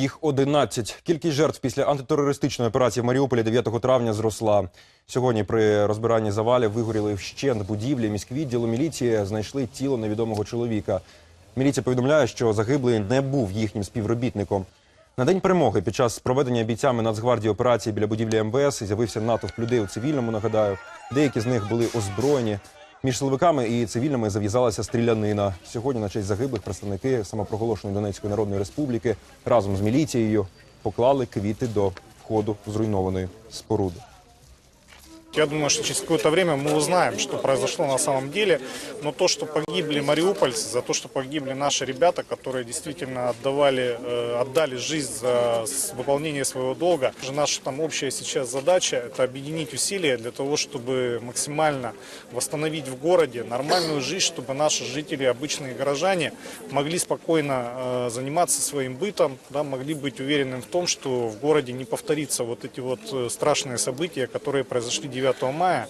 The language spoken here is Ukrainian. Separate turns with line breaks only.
Їх 11. Кількість жертв після антитерористичної операції в Маріуполі 9 травня зросла. Сьогодні при розбиранні завалів вигоріли вщент будівлі. Міськвідділу міліції знайшли тіло невідомого чоловіка. Міліція повідомляє, що загиблий не був їхнім співробітником. На день перемоги під час проведення бійцями Нацгвардії операції біля будівлі МВС з'явився натовп людей у цивільному. Нагадаю, деякі з них були озброєні. Між силовиками і цивільними зав'язалася стрілянина. Сьогодні на честь загиблих представники самопроголошеної Донецької Народної Республіки разом з міліцією поклали квіти до входу зруйнованої споруди.
Я думаю, что через какое-то время мы узнаем, что произошло на самом деле. Но то, что погибли мариупольцы, за то, что погибли наши ребята, которые действительно отдавали, э, отдали жизнь за выполнение своего долга. Наша там общая сейчас задача – это объединить усилия для того, чтобы максимально восстановить в городе нормальную жизнь, чтобы наши жители, обычные горожане, могли спокойно э, заниматься своим бытом, да, могли быть уверенным в том, что в городе не повторится вот эти вот э, страшные события, которые произошли 9 мая.